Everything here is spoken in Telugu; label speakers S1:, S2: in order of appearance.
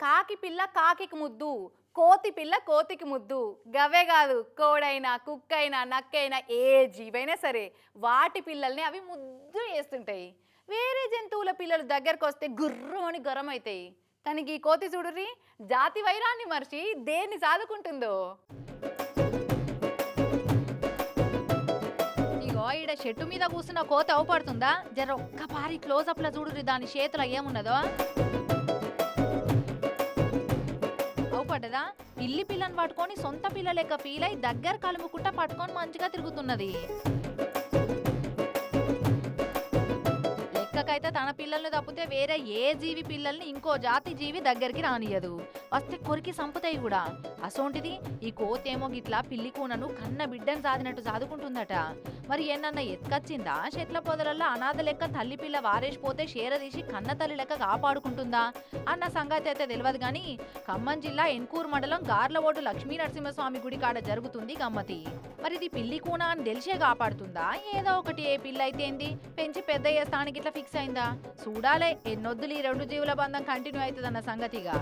S1: కాకి పిల్ల కాకికి ముద్దు కోతి పిల్ల కోతికి ముద్దు. గవే కాదు కోడైనా కుక్కైనా నక్కైనా ఏ జీవైనా సరే వాటి పిల్లల్ని అవి ముద్దు వేస్తుంటాయి వేరే జంతువుల పిల్లలు దగ్గరకు వస్తే గుర్రం అని గరం అవుతాయి తనకి ఈ కోతి చూడుర్రి జాతి వైరాన్ని మర్చి దేన్ని సాదుకుంటుందో? ఇగో ఈడ చెట్టు మీద కూర్చున్న కోత అవపడుతుందా? జర ఒక్క పారి క్లోజప్లో చూడుర్రి దాని చేతిలో ఏమున్నదో? అవుపడ్డదా పిల్లి పిల్లని పట్టుకొని సొంత పిల్ల లెక్క ఫీల్ అయి దగ్గర కలుముకుంటా పట్టుకొని మంచిగా తిరుగుతున్నది. లెక్కకైతే తన పిల్లల్ని తప్పితే వేరే ఏ జీవి పిల్లల్ని ఇంకో జాతి జీవి దగ్గరికి రానియదు వస్తే కొరికి సంపుతాయి కూడా. అసోంటిది ఈ కోతేమో గిట్లా పిల్లి కూనను కన్న బిడ్డను సాదినట్టు సాదుకుంటుందట. మరి ఏనన్నా ఎత్తుకొచ్చిందా? చెట్ల పొదలల్లో అనాథ లెక్క తల్లి పిల్ల వారేసిపోతే షేరదీసి కన్న తల్లి లెక్క కాపాడుకుంటుందా? అన్న సంగతి అయితే తెలియదు కానీ ఖమ్మం జిల్లా ఎన్కూరు మండలం గార్లవోటు లక్ష్మీ నరసింహస్వామి గుడి కాడ జరుగుతుంది గమ్మతి. మరి ఇది పిల్లి కూన అని తెలిసే కాపాడుతుందా? ఏదో ఒకటి ఏ పిల్ల అయితే ఏంది? పెంచి పెద్ద అయ్యే స్థానికి ఇట్లా ఫిక్స్ అయిందా? చూడాలే ఎన్నొద్దులు ఈ రెండు జీవుల బంధం కంటిన్యూ అవుతుందన్న సంగతిగా.